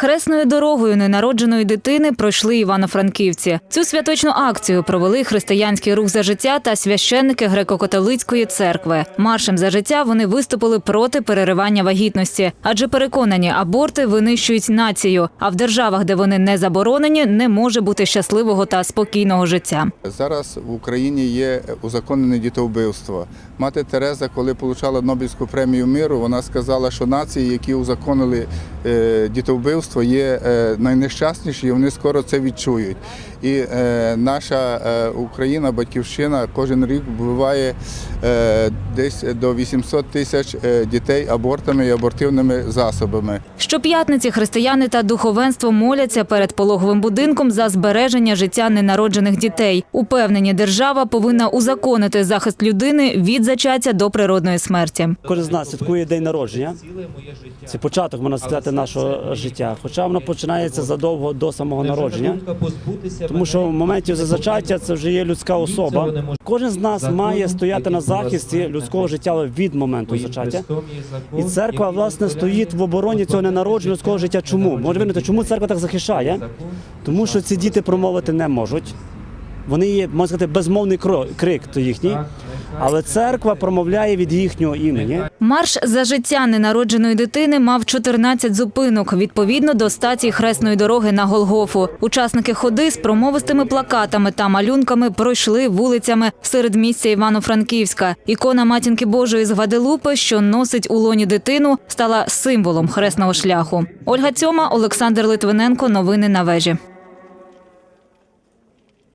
Хресною дорогою ненародженої дитини пройшли івано-франківці. Цю святочну акцію провели християнський рух за життя та священники греко-католицької церкви. Маршем за життя вони виступили проти переривання вагітності, адже переконані, аборти винищують націю. А в державах, де вони не заборонені, не може бути щасливого та спокійного життя. Зараз в Україні є узаконене дітовбивство. Мати Тереза, коли отримала Нобелівську премію миру, вона сказала, що нації, які узаконили е, дітовбивство, є е, найнещасніші, і вони скоро це відчують. І е, наша е, Україна, батьківщина, кожен рік вбиває десь до 800 тисяч дітей абортами і абортивними засобами. Щоп'ятниці християни та духовенство моляться перед пологовим будинком за збереження життя ненароджених дітей. Упевнені, держава повинна узаконити захист людини від зачаття до природної смерті. Кожен з нас святкує день народження. Це початок, можна сказати, нашого життя. Хоча воно починається задовго до самого народження. Тому що в моменті зачаття це вже є людська особа. Кожен з нас має стояти на захисті людського життя від моменту зачаття. І церква власне стоїть в обороні цього ненародження людського життя. Чому може винути, чому церква так захищає? Тому що ці діти промовити не можуть. Вони є, можна сказати, безмовний крик то їхній, але церква промовляє від їхнього імені. Марш за життя ненародженої дитини мав 14 зупинок відповідно до статі хресної дороги на Голгофу. Учасники ходи з промовистими плакатами та малюнками пройшли вулицями серед місця Івано-Франківська. Ікона матінки Божої з Гваделупи, що носить у лоні дитину, стала символом хресного шляху. Ольга Цьома, Олександр Литвиненко. Новини на вежі.